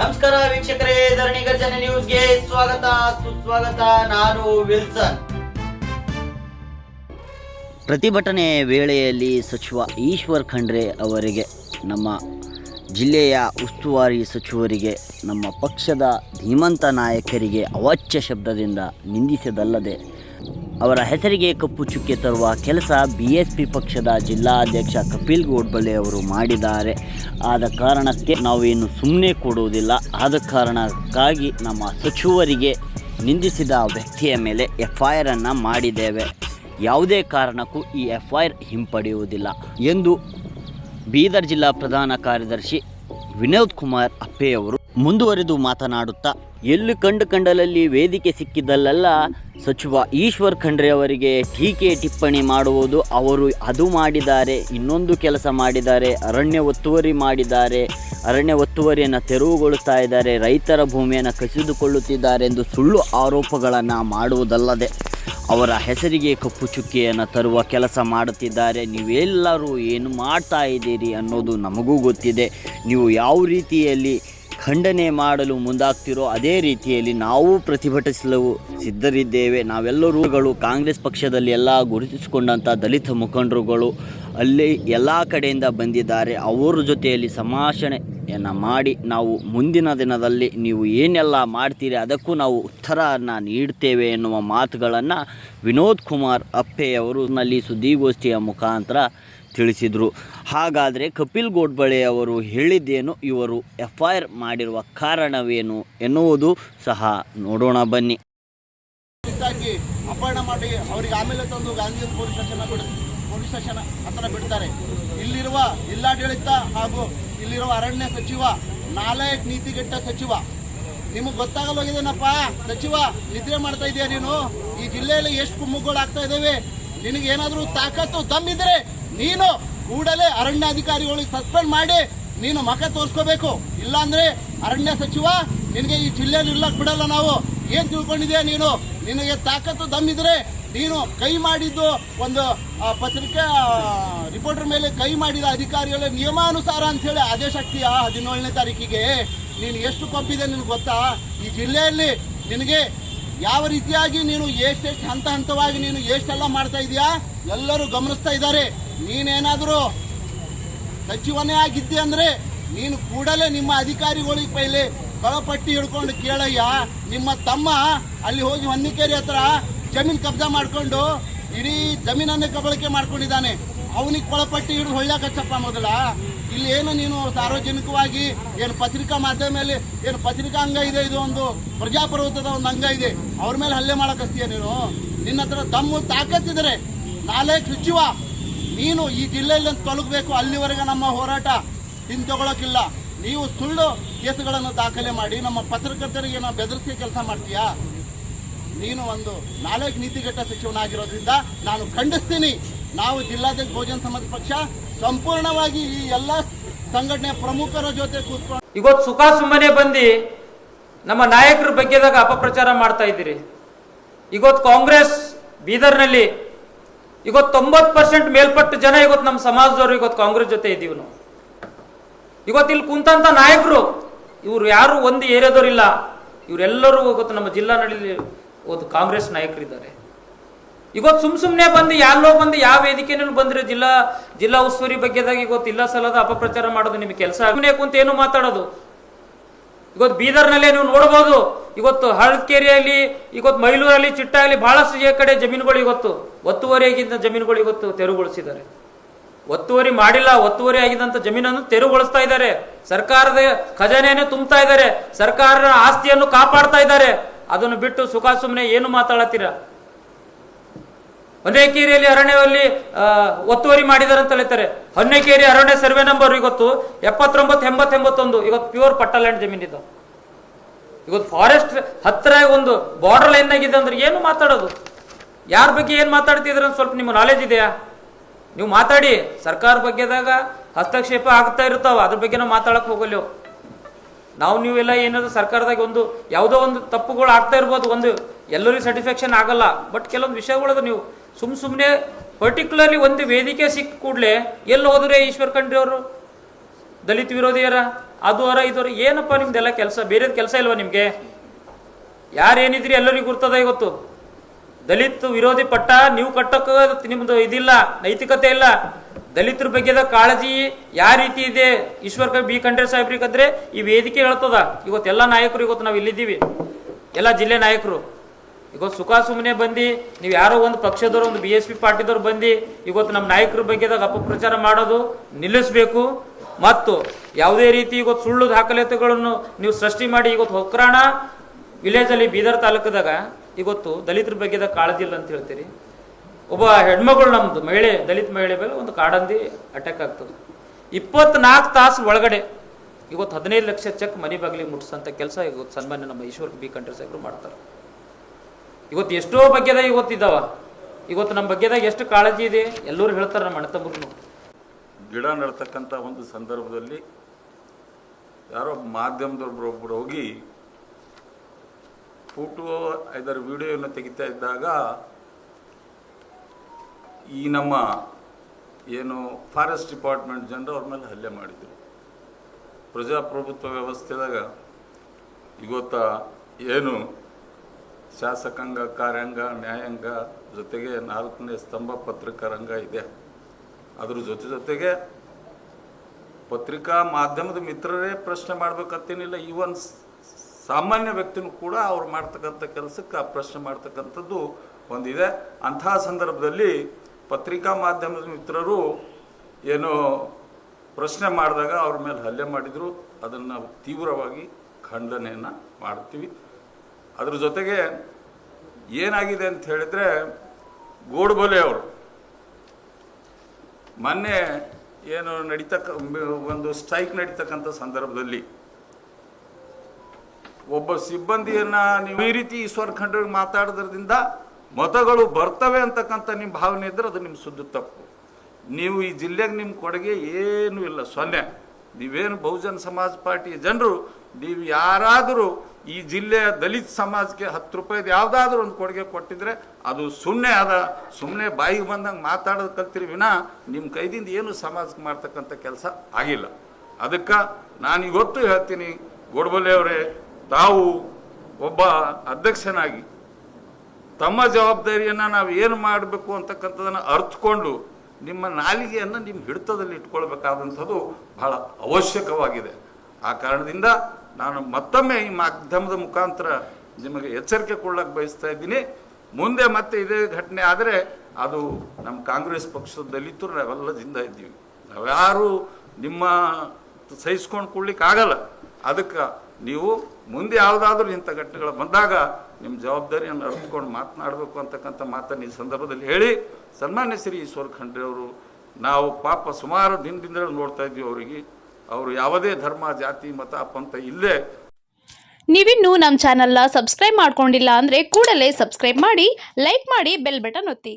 ನಮಸ್ಕಾರ ವೀಕ್ಷಕರೇ, ಧರಣಿ ಗರ್ಜನೆ ನ್ಯೂಸ್ಗೆ ಸ್ವಾಗತ, ಸುಸ್ವಾಗತ, ನಾನು ವಿಲ್ಸನ್. ಪ್ರತಿಭಟನೆ ವೇಳೆಯಲ್ಲಿ ಸಚಿವ ಈಶ್ವರ್ ಖಂಡ್ರೆ ಅವರಿಗೆ, ನಮ್ಮ ಜಿಲ್ಲೆಯ ಉಸ್ತುವಾರಿ ಸಚಿವರಿಗೆ, ನಮ್ಮ ಪಕ್ಷದ ಧೀಮಂತ ನಾಯಕರಿಗೆ ಅವಾಚ್ಯ ಶಬ್ದದಿಂದ ನಿಂದಿಸದಲ್ಲದೆ ಅವರ ಹೆಸರಿಗೆ ಕಪ್ಪು ಚುಕ್ಕೆ ತರುವ ಕೆಲಸ ಬಿ ಎಸ್ ಪಿ ಪಕ್ಷದ ಜಿಲ್ಲಾಧ್ಯಕ್ಷ ಕಪಿಲ್ ಗೋಡ್ಬಳೆ ಅವರು ಮಾಡಿದ್ದಾರೆ. ಆದ ಕಾರಣಕ್ಕೆ ನಾವೇನು ಸುಮ್ಮನೆ ಕೊಡುವುದಿಲ್ಲ. ಆದ ಕಾರಣಕ್ಕಾಗಿ ನಮ್ಮ ಸಚಿವರಿಗೆ ನಿಂದಿಸಿದ ವ್ಯಕ್ತಿಯ ಮೇಲೆ ಎಫ್ ಐ ಆರನ್ನು ಮಾಡಿದ್ದೇವೆ. ಯಾವುದೇ ಕಾರಣಕ್ಕೂ ಈ ಎಫ್ ಐ ಆರ್ ಹಿಂಪಡೆಯುವುದಿಲ್ಲ ಎಂದು ಬೀದರ್ ಜಿಲ್ಲಾ ಪ್ರಧಾನ ಕಾರ್ಯದರ್ಶಿ ವಿನೋದ್ ಕುಮಾರ್ ಅಪ್ಪೆಯವರು ಮುಂದುವರೆದು ಮಾತನಾಡುತ್ತಾ, ಎಲ್ಲಿ ಕಂಡು ಕಂಡಲಲ್ಲಿ ವೇದಿಕೆ ಸಿಕ್ಕಿದ್ದಲ್ಲೆಲ್ಲ, ಸಚಿವ ಈಶ್ವರ್ ಖಂಡ್ರೆ ಅವರಿಗೆ ಟೀಕೆ ಟಿಪ್ಪಣಿ ಮಾಡುವುದು ಅವರು ಅದು ಮಾಡಿದ್ದಾರೆ, ಇನ್ನೊಂದು ಕೆಲಸ ಮಾಡಿದ್ದಾರೆ, ಅರಣ್ಯ ಒತ್ತುವರಿ ಮಾಡಿದ್ದಾರೆ, ಅರಣ್ಯ ಒತ್ತುವರಿಯನ್ನು ತೆರವುಗೊಳಿಸ್ತಾ ಇದ್ದಾರೆ, ರೈತರ ಭೂಮಿಯನ್ನು ಕಸಿದುಕೊಳ್ಳುತ್ತಿದ್ದಾರೆ ಎಂದು ಸುಳ್ಳು ಆರೋಪಗಳನ್ನು ಮಾಡುವುದಲ್ಲದೆ, ಅವರ ಹೆಸರಿಗೆ ಕಪ್ಪು ಚುಕ್ಕಿಯನ್ನು ತರುವ ಕೆಲಸ ಮಾಡುತ್ತಿದ್ದಾರೆ, ನೀವೆಲ್ಲರೂ ಏನು ಮಾಡ್ತಾ ಇದ್ದೀರಿ ಅನ್ನೋದು ನಮಗೂ ಗೊತ್ತಿದೆ. ನೀವು ಯಾವ ರೀತಿಯಲ್ಲಿ ಖಂಡನೆ ಮಾಡಲು ಮುಂದಾಗ್ತಿರೋ ಅದೇ ರೀತಿಯಲ್ಲಿ ನಾವು ಪ್ರತಿಭಟಿಸಲು ಸಿದ್ಧರಿದ್ದೇವೆ. ನಾವೆಲ್ಲರೂ ಕಾಂಗ್ರೆಸ್ ಪಕ್ಷದಲ್ಲಿ ಎಲ್ಲ ಗುರುತಿಸಿಕೊಂಡಂಥ ದಲಿತ ಮುಖಂಡರುಗಳು ಅಲ್ಲಿ ಎಲ್ಲ ಕಡೆಯಿಂದ ಬಂದಿದ್ದಾರೆ. ಅವರ ಜೊತೆಯಲ್ಲಿ ಸಂಭಾಷಣೆಯನ್ನು ಮಾಡಿ ನಾವು ಮುಂದಿನ ದಿನದಲ್ಲಿ ನೀವು ಏನೆಲ್ಲ ಮಾಡ್ತೀರಿ ಅದಕ್ಕೂ ನಾವು ಉತ್ತರವನ್ನು ನೀಡ್ತೇವೆ ಎನ್ನುವ ಮಾತುಗಳನ್ನು ವಿನೋದ್ ಕುಮಾರ್ ಅಪ್ಪೆಯವರು ನಲ್ಲಿ ಸುದ್ದಿಗೋಷ್ಠಿಯ ಮುಖಾಂತರ ತಿಳಿಸಿದರು. ಹಾಗಾದರೆ ಕಪಿಲ್ ಗೋಡ್ಬಳೆ ಅವರು ಹೇಳಿದ್ದೇನು, ಇವರು ಎಫ್ ಐ ಮಾಡಿರುವ ಕಾರಣವೇನು ಎನ್ನುವುದು ಸಹ ನೋಡೋಣ ಬನ್ನಿ. ಅಪಹರಣ ಮಾಡಿ ಅವರಿಗೆ ಆಮೇಲೆ ತಂದು ಗಾಂಧಿ ಪೊಲೀಸ್ ಸ್ಟೇಷನ್ ಬಿಡ, ಪೊಲೀಸ್ ಸ್ಟೇಷನ್ ಹತ್ರ ಬಿಡ್ತಾರೆ. ಇಲ್ಲಿರುವ ಜಿಲ್ಲಾಡಳಿತ ಹಾಗೂ ಇಲ್ಲಿರುವ ಅರಣ್ಯ ಸಚಿವ ನಾಲಾಯಕ್ ನೀತಿಗೆಟ್ಟ ಸಚಿವ, ನಿಮಗೆ ಗೊತ್ತಾಗಲ್ಲೋಗಿದೇನಪ್ಪ ಸಚಿವ, ನಿದ್ರೆ ಮಾಡ್ತಾ ಇದೀಯ ನೀನು? ಈ ಜಿಲ್ಲೆಯಲ್ಲಿ ಎಷ್ಟು ಕುಮ್ಮುಗಳು ಆಗ್ತಾ ಇದಾವೆ ನಿನಗೆ ಏನಾದರೂ ತಾಕತ್ತು ದಮ್ಮಿದ್ರೆ ನೀನು ಕೂಡಲೇ ಅರಣ್ಯಾಧಿಕಾರಿಗಳಿಗೆ ಸಸ್ಪೆಂಡ್ ಮಾಡಿ ನೀನು ಮಕ ತೋರಿಸ್ಕೋಬೇಕು. ಇಲ್ಲಾಂದ್ರೆ ಅರಣ್ಯ ಸಚಿವ ನಿನಗೆ ಈ ಜಿಲ್ಲೆಯಲ್ಲಿ ಇರ್ಲಕ್ ಬಿಡಲ್ಲ ನಾವು. ಏನ್ ತಿಳ್ಕೊಂಡಿದ್ಯಾ ನೀನು? ನಿನಗೆ ತಾಕತ್ತು ದಮ್ಮಿದ್ರೆ ನೀನು ಕೈ ಮಾಡಿದ್ದು ಒಂದು ಪತ್ರಿಕಾ ರಿಪೋರ್ಟರ್ ಮೇಲೆ ಕೈ ಮಾಡಿದ ಅಧಿಕಾರಿಗಳ ನಿಯಮಾನುಸಾರ ಅಂತ ಹೇಳಿ ಆದೇಶ ಆಗ್ತೀಯಾ ಹದಿನೇಳನೇ ತಾರೀಕಿಗೆ? ನೀನು ಎಷ್ಟು ಕೊಬ್ಬಿದೆ ನಿನಗೆ ಗೊತ್ತಾ? ಈ ಜಿಲ್ಲೆಯಲ್ಲಿ ನಿನಗೆ ಯಾವ ರೀತಿಯಾಗಿ ನೀನು ಎಷ್ಟೆಷ್ಟು ಹಂತ ಹಂತವಾಗಿ ನೀನು ಎಷ್ಟೆಲ್ಲ ಮಾಡ್ತಾ ಇದೀಯಾ? ಎಲ್ಲರೂ ಗಮನಿಸ್ತಾ ಇದ್ದಾರೆ. ನೀನೇನಾದರೂ ಸಚಿವನೇ ಆಗಿದ್ದೆ ಅಂದರೆ ನೀನು ಕೂಡಲೇ ನಿಮ್ಮ ಅಧಿಕಾರಿಗಳಿಗೆ ಪೈಲೆ ಕಳಪಟ್ಟಿ ಹಿಡ್ಕೊಂಡು ಕೇಳಯ್ಯ. ನಿಮ್ಮ ತಮ್ಮ ಅಲ್ಲಿ ಹೋಗಿ ಹೊನ್ನಿಕೇರಿ ಹತ್ರ ಜಮೀನ್ ಕಬ್ಜಾ ಮಾಡ್ಕೊಂಡು ಇಡೀ ಜಮೀನನ್ನೇ ಕಬಳಿಕೆ ಮಾಡ್ಕೊಂಡಿದ್ದಾನೆ. ಅವನಿಗೆ ಕೊಳಪಟ್ಟಿ ಹಿಡಿದು ಹೊಳ್ಳಾಕಚ್ಚಪ್ಪ ಮೊದಲ. ಇಲ್ಲಿ ಏನು ನೀನು ಸಾರ್ವಜನಿಕವಾಗಿ ಏನು ಪತ್ರಿಕಾ ಮಾಧ್ಯಮದಲ್ಲಿ ಏನು ಪತ್ರಿಕಾ ಅಂಗ ಇದೆ, ಇದು ಒಂದು ಪ್ರಜಾಪ್ರಭುತ್ವದ ಒಂದು ಅಂಗ ಇದೆ. ಅವ್ರ ಮೇಲೆ ಹಲ್ಲೆ ಮಾಡಕತ್ತೀಯ ನೀನು? ನಿನ್ನ ಹತ್ರ ತಮ್ಮ ತಾಕತ್ತಿದ್ರೆ ನಾಳೆ ಸಚಿವ ನೀನು ಈ ಜಿಲ್ಲೆಯಲ್ಲಿ ತೊಲಗಬೇಕು, ಅಲ್ಲಿವರೆಗೆ ನಮ್ಮ ಹೋರಾಟ ಹಿಂತಗೊಳ್ಳೋಕ್ಕಿಲ್ಲ ನೀವು ಸುಳ್ಳು ಕೇಸುಗಳನ್ನು ದಾಖಲೆ ಮಾಡಿ, ನಮ್ಮ ಪತ್ರಕರ್ತರಿಗೆ ನಾವು ಬೆದರಿಸಿ ಕೆಲಸ ಮಾಡ್ತೀಯಾ? ನೀನು ಒಂದು ನಾಲ್ಕು ನೀತಿಗಟ್ಟ ಸಚಿವನಾಗಿರೋದ್ರಿಂದ ನಾನು ಖಂಡಿಸ್ತೀನಿ. ನಾವು ಜಿಲ್ಲಾಧ್ಯಕ್ಷ ಬಹುಜನ ಸಮಾಜ ಪಕ್ಷ ಸಂಪೂರ್ಣವಾಗಿ ಈ ಎಲ್ಲ ಸಂಘಟನೆ ಪ್ರಮುಖರ ಜೊತೆ ಕೂತ್ಕೊಂಡು ಇವತ್ತು ಸುಖ ಸುಮ್ಮನೆ ಬಂದು ನಮ್ಮ ನಾಯಕರ ಬಗ್ಗೆದಾಗ ಅಪಪ್ರಚಾರ ಮಾಡ್ತಾ ಇದ್ದೀರಿ. ಇವತ್ತು ಕಾಂಗ್ರೆಸ್ ಬೀದರ್ನಲ್ಲಿ ಇವತ್ತು ತೊಂಬತ್ತು ಪರ್ಸೆಂಟ್ ಮೇಲ್ಪಟ್ಟು ಜನ ಇವತ್ತು ನಮ್ಮ ಸಮಾಜದವರು ಇವತ್ತು ಕಾಂಗ್ರೆಸ್ ಜೊತೆ ಇದೀವಿ ನಾವು. ಇವತ್ತು ಇಲ್ಲಿ ಕುಂತಂತ ನಾಯಕರು, ಇವ್ರು ಯಾರು ಒಂದು ಏರಿಯಾದವರಿಲ್ಲ ಇವರೆಲ್ಲರೂ ಇವತ್ತು ನಮ್ಮ ಜಿಲ್ಲಾ ನಡೀಲಿ ಒಂದು ಕಾಂಗ್ರೆಸ್ ನಾಯಕರಿದ್ದಾರೆ. ಇವತ್ತು ಸುಮ್ ಸುಮ್ಮನೆ ಬಂದು ಯಾರೋ ಬಂದು ಯಾವ ವೇದಿಕೆನೂ ಬಂದ್ರೆ ಜಿಲ್ಲಾ ಜಿಲ್ಲಾ ಉಸ್ತುವಾರಿ ಬಗ್ಗೆದಾಗ ಇವತ್ತು ಇಲ್ಲ ಸಲದ ಅಪಪ್ರಚಾರ ಮಾಡೋದು ನಿಮಗೆ ಕೆಲಸ ಸುಮ್ಮನೆ ಕುಂತ ಏನು ಮಾತಾಡೋದು? ಇವತ್ತು ಬೀದರ್ನಲ್ಲೇ ನೀವು ನೋಡ್ಬೋದು, ಇವತ್ತು ಹಳದ್ಕೇರಿಯಲ್ಲಿ, ಇವತ್ತು ಮೈಲೂರಲ್ಲಿ, ಚಿಟ್ಟಾಗಲಿ ಬಹಳಷ್ಟು ಕಡೆ ಜಮೀನುಗಳು ಇವತ್ತು. ಒತ್ತುವರಿಯಾಗಿದ್ದ ಜಮೀನುಗಳು ಇವತ್ತು ತೆರವುಗೊಳಿಸಿದ್ದಾರೆ ಒತ್ತುವರಿ ಮಾಡಿಲ್ಲ, ಒತ್ತುವರಿ ಆಗಿದ್ದಂಥ ಜಮೀನನ್ನು ತೆರವುಗೊಳಿಸ್ತಾ ಇದ್ದಾರೆ. ಸರ್ಕಾರದ ಖಜಾನೆಯನ್ನು ತುಂಬ್ತಾ ಇದ್ದಾರೆ. ಸರ್ಕಾರದ ಆಸ್ತಿಯನ್ನು ಕಾಪಾಡ್ತಾ ಇದ್ದಾರೆ. ಅದನ್ನು ಬಿಟ್ಟು ಸುಖ ಸುಮ್ಮನೆ ಏನು ಮಾತಾಡತ್ತೀರ ಹೊನ್ನೇಕೇರಿಯಲ್ಲಿ ಅರಣ್ಯದಲ್ಲಿ ಒತ್ತುವರಿ ಮಾಡಿದಾರೆ ಅಂತ ಹೇಳ್ತಾರೆ. ಹೊನ್ನೇಕೇರಿ ಅರಣ್ಯ ಸರ್ವೆ ನಂಬರ್ ಇವತ್ತು ಎಪ್ಪತ್ತೊಂಬತ್ತು ಎಂಬತ್ ಎಂಬತ್ತೊಂದು ಇವತ್ತು ಪ್ಯೂರ್ ಪಟ್ಟಲ್ಯಾಂಡ್ ಜಮೀನ್ ಇದು. ಇವತ್ತು ಫಾರೆಸ್ಟ್ ಹತ್ತಿರ ಒಂದು ಬಾರ್ಡರ್ ಲೈನ್ ಆಗಿದೆ ಅಂದ್ರೆ ಏನು ಮಾತಾಡೋದು? ಯಾರ ಬಗ್ಗೆ ಏನು ಮಾತಾಡ್ತಿದ್ರ ಸ್ವಲ್ಪ ನಿಮ್ಮ ನಾಲೆಜ್ ಇದೆಯಾ? ನೀವು ಮಾತಾಡಿ, ಸರ್ಕಾರ ಬಗ್ಗೆದಾಗ ಹಸ್ತಕ್ಷೇಪ ಆಗ್ತಾ ಇರ್ತಾವ ಅದ್ರ ಬಗ್ಗೆ ನಾವು ಮಾತಾಡಕ್ ಹೋಗಲ್ಲ ನಾವು ನೀವೆಲ್ಲ ಏನಾದ್ರು ಸರ್ಕಾರದಾಗ ಒಂದು ಯಾವುದೋ ಒಂದು ತಪ್ಪುಗಳು ಆಗ್ತಾ ಇರ್ಬೋದು, ಒಂದು ಎಲ್ಲರಿಗೂ ಸ್ಯಾಟಿಸ್ಫ್ಯಾಕ್ಷನ್ ಆಗಲ್ಲ. ಬಟ್ ಕೆಲವೊಂದು ವಿಷಯಗಳದು ನೀವು ಸುಮ್ ಸುಮ್ಮನೆ ಪರ್ಟಿಕ್ಯುಲರ್ಲಿ ಒಂದು ವೇದಿಕೆ ಸಿಕ್ಕ ಕೂಡಲೇ ಎಲ್ಲಿ ಹೋದ್ರೆ ಈಶ್ವರ್ ಖಂಡ್ರಿ ಅವರು? ದಲಿತ ವಿರೋಧಿಯರ, ಅದು ಅರ ಇದರ ಏನಪ್ಪ ನಿಮ್ದೆಲ್ಲ ಕೆಲಸ? ಬೇರೆದು ಕೆಲಸ ಇಲ್ವಾ ನಿಮಗೆ? ಯಾರೇನಿದ್ರಿ ಎಲ್ಲರಿಗೂ ಗುರ್ತದ ಇವತ್ತು? ದಲಿತ ವಿರೋಧಿ ಪಟ್ಟ, ನೀವು ಕಟ್ಟಕ್ಕೆ ನಿಮ್ದು ಇದಿಲ್ಲ, ನೈತಿಕತೆ ಇಲ್ಲ. ದಲಿತರ ಬಗ್ಗೆದ ಕಾಳಜಿ ಯಾವ ರೀತಿ ಇದೆ? ಈಶ್ವರ್ ಬಿ ಖಂಡ್ರೆ ಸಾಹೇಬ್ರಿಗಾದ್ರೆ ಈ ವೇದಿಕೆ ಹೇಳ್ತದ. ಇವತ್ತೆಲ್ಲ ನಾಯಕರು ಇವತ್ತು ನಾವು ಇಲ್ಲಿದ್ದೀವಿ. ಎಲ್ಲ ಜಿಲ್ಲೆ ನಾಯಕರು. ಇವತ್ತು ಸುಖ ಸುಮ್ಮನೆ ಬಂದು, ನೀವು ಯಾರೋ ಒಂದು ಪಕ್ಷದವ್ರು, ಒಂದು ಬಿ ಎಸ್ ಪಿ ಪಾರ್ಟಿದವ್ರು ಬಂದು, ಇವತ್ತು ನಮ್ಮ ನಾಯಕರ ಬಗ್ಗೆದಾಗ ಅಪಪ್ರಚಾರ ಮಾಡೋದು ನಿಲ್ಲಿಸಬೇಕು. ಮತ್ತು ಯಾವುದೇ ರೀತಿ ಇವತ್ತು ಸುಳ್ಳು ದಾಖಲಾತಿಗಳನ್ನು ನೀವು ಸೃಷ್ಟಿ ಮಾಡಿ, ಇವತ್ತು ಹೊಕ್ರಾಣ ವಿಲೇಜಲ್ಲಿ ಬೀದರ್ ತಾಲೂಕದಾಗ ಇವತ್ತು ದಲಿತರ ಬಗ್ಗೆದ ಕಾಳಜಿ ಇಲ್ಲ ಅಂತ ಹೇಳ್ತೀರಿ. ಒಬ್ಬ ಹೆಣ್ಮಗಳು ನಮ್ದು, ಮಹಿಳೆ, ದಲಿತ ಮಹಿಳೆ ಮೇಲೆ ಒಂದು ಕಾಡಂದಿ ಅಟ್ಯಾಕ್ ಆಗ್ತದೆ. ಇಪ್ಪತ್ನಾಲ್ಕು ತಾಸು ಒಳಗಡೆ ಇವತ್ತು ಹದಿನೈದು ಲಕ್ಷ ಚೆಕ್ ಮನೆ ಬಾಗಿಲಿಗೆ ಮುಟ್ಟಿಸಂತ ಕೆಲಸ ಇವತ್ತು ಸನ್ಮಾನ್ಯ ನಮ್ಮ ಈಶ್ವರ್ ಬಿ ಕಂಟ್ರಿ ಸಾಹೇಬರು ಮಾಡ್ತಾರೆ. ಇವತ್ತು ಎಷ್ಟೋ ಬಗ್ಗೆದ ಇವತ್ತಿದ್ದಾವ ಇವತ್ತು ನಮ್ಮ ಬಗ್ಗೆದಾಗ ಎಷ್ಟು ಕಾಳಜಿ ಇದೆ, ಎಲ್ಲರೂ ಹೇಳ್ತಾರೆ ನಮ್ಮ ಅಣ್ಣತಮ್ಮರು. ಗಿಡ ನಡ್ತಕ್ಕಂಥ ಒಂದು ಸಂದರ್ಭದಲ್ಲಿ ಯಾರೋ ಮಾಧ್ಯಮದೊಬ್ಬರೊಬ್ಬರು ಹೋಗಿ ಫೋಟೋ ಇದರ ವಿಡಿಯೋವನ್ನು ತೆಗಿತಾ ಇದ್ದಾಗ ಈ ನಮ್ಮ ಏನು ಫಾರೆಸ್ಟ್ ಡಿಪಾರ್ಟ್ಮೆಂಟ್ ಜನರು ಅವ್ರ ಮೇಲೆ ಹಲ್ಲೆ ಮಾಡಿದರು. ಪ್ರಜಾಪ್ರಭುತ್ವ ವ್ಯವಸ್ಥೆದಾಗ ಇವತ್ತ ಏನು ಶಾಸಕಾಂಗ, ಕಾರ್ಯಾಂಗ, ನ್ಯಾಯಾಂಗ ಜೊತೆಗೆ ನಾಲ್ಕನೇ ಸ್ತಂಭ ಪತ್ರಿಕಾರಂಗ ಇದೆ. ಅದ್ರ ಜೊತೆ ಜೊತೆಗೆ ಪತ್ರಿಕಾ ಮಾಧ್ಯಮದ ಮಿತ್ರರೇ ಪ್ರಶ್ನೆ ಮಾಡ್ಬೇಕಂತೇನಿಲ್ಲ. ಈವನ್ ಸಾಮಾನ್ಯ ವ್ಯಕ್ತಿನೂ ಕೂಡ ಅವ್ರು ಮಾಡ್ತಕ್ಕಂಥ ಕೆಲಸಕ್ಕೆ ಆ ಪ್ರಶ್ನೆ ಮಾಡ್ತಕ್ಕಂಥದ್ದು ಒಂದಿದೆ. ಅಂಥ ಸಂದರ್ಭದಲ್ಲಿ ಪತ್ರಿಕಾ ಮಾಧ್ಯಮದ ಮಿತ್ರರು ಏನು ಪ್ರಶ್ನೆ ಮಾಡಿದಾಗ ಅವ್ರ ಮೇಲೆ ಹಲ್ಲೆ ಮಾಡಿದರು. ಅದನ್ನು ತೀವ್ರವಾಗಿ ಖಂಡನೆಯನ್ನು ಮಾಡ್ತೀವಿ. ಅದ್ರ ಜೊತೆಗೆ ಏನಾಗಿದೆ ಅಂತ ಹೇಳಿದರೆ ಗೋಡ್ಬೊಲೆ ಅವರು ಮೊನ್ನೆ ಏನು ನಡೀತಕ್ಕ ಒಂದು ಸ್ಟ್ರೈಕ್ ನಡೀತಕ್ಕಂಥ ಸಂದರ್ಭದಲ್ಲಿ ಒಬ್ಬ ಸಿಬ್ಬಂದಿಯನ್ನ ನೀವು ಈ ರೀತಿ ಈಶ್ವರ ಖಂಡ್ರೆ ಮಾತಾಡೋದ್ರಿಂದ ಮತಗಳು ಬರ್ತವೆ ಅಂತಕ್ಕಂಥ ನಿಮ್ಮ ಭಾವನೆ ಇದ್ರೆ ಅದು ನಿಮ್ಮ ಸುದ್ದಿ ತಪ್ಪು. ನೀವು ಈ ಜಿಲ್ಲೆಗೆ ನಿಮ್ಮ ಕೊಡುಗೆ ಏನೂ ಇಲ್ಲ. ಸೊನ್ನೆ, ನೀವೇನು ಬಹುಜನ ಸಮಾಜ ಪಾರ್ಟಿಯ ಜನರು, ನೀವು ಯಾರಾದರೂ ಈ ಜಿಲ್ಲೆಯ ದಲಿತ ಸಮಾಜಕ್ಕೆ ಹತ್ತು ರೂಪಾಯಿದು ಯಾವುದಾದ್ರೂ ಒಂದು ಕೊಡುಗೆ ಕೊಟ್ಟಿದ್ರೆ ಅದು ಸುಮ್ಮನೆ ಅದ ಸುಮ್ಮನೆ ಬಾಯಿಗೆ ಬಂದಂಗೆ ಮಾತಾಡೋದು ಕಲ್ತಿರಿ ವಿನ, ನಿಮ್ಮ ಕೈದಿಂದ ಏನು ಸಮಾಜಕ್ಕೆ ಮಾಡ್ತಕ್ಕಂಥ ಕೆಲಸ ಆಗಿಲ್ಲ. ಅದಕ್ಕೆ ನಾನು ಇವತ್ತು ಹೇಳ್ತೀನಿ ಗೊಡಬಲೆ ಅವರೇ ತಾವು ಒಬ್ಬ ಅಧ್ಯಕ್ಷನಾಗಿ ತಮ್ಮ ಜವಾಬ್ದಾರಿಯನ್ನು ನಾವು ಏನು ಮಾಡಬೇಕು ಅಂತಕ್ಕಂಥದ್ದನ್ನು ಅರ್ಥಕೊಂಡು ನಿಮ್ಮ ನಾಲಿಗೆಯನ್ನು ನಿಮ್ಮ ಹಿಡಿತದಲ್ಲಿ ಇಟ್ಕೊಳ್ಬೇಕಾದಂಥದ್ದು ಬಹಳ ಅವಶ್ಯಕವಾಗಿದೆ. ಆ ಕಾರಣದಿಂದ ನಾನು ಮತ್ತೊಮ್ಮೆ ಈ ಮಾಧ್ಯಮದ ಮುಖಾಂತರ ನಿಮಗೆ ಎಚ್ಚರಿಕೆ ಕೊಡಕ್ಕೆ ಬಯಸ್ತಾ ಇದ್ದೀನಿ. ಮುಂದೆ ಮತ್ತೆ ಇದೇ ಘಟನೆ ಆದರೆ ಅದು ನಮ್ಮ ಕಾಂಗ್ರೆಸ್ ಪಕ್ಷದ ದಲಿತರು ನಾವೆಲ್ಲ ಜಿಂದ ಇದ್ದೀವಿ. ನಾವ್ಯಾರು ನಿಮ್ಮ ಸಹಿಸ್ಕೊಂಡು ಕೊಡ್ಲಿಕ್ಕೆ ಆಗಲ್ಲ ಅದಕ್ಕೆ ನೀವು ಮುಂದೆ ಯಾವುದಾದ್ರೂ ಇಂಥ ಘಟನೆಗಳು ಬಂದಾಗ ನಿಮ್ಮ ಜವಾಬ್ದಾರಿಯನ್ನು ಅರ್ಥಕೊಂಡು ಮಾತನಾಡಬೇಕು ಅಂತಕ್ಕಂಥ ಮಾತನ್ನು ಈ ಸಂದರ್ಭದಲ್ಲಿ ಹೇಳಿ. ಸನ್ಮಾನ್ಯ ಶ್ರೀ ಈಶ್ವರ್ ಖಂಡ್ರೆ ಅವರು, ನಾವು ಪಾಪ ಸುಮಾರು ದಿನದಿಂದ ನೋಡ್ತಾ ಇದ್ವಿ ಅವರಿಗೆ. ಅವರು ಯಾವುದೇ ಧರ್ಮ, ಜಾತಿ, ಮತ, ಪಂಥ ಇಲ್ಲೇ ನೀವಿನ್ನೂ ನಮ್ಮ ಚಾನಲ್ನ ಸಬ್ಸ್ಕ್ರೈಬ್ ಮಾಡ್ಕೊಂಡಿಲ್ಲ ಅಂದರೆ ಕೂಡಲೇ ಸಬ್ಸ್ಕ್ರೈಬ್ ಮಾಡಿ, ಲೈಕ್ ಮಾಡಿ, ಬೆಲ್ ಬಟನ್ ಒತ್ತಿ.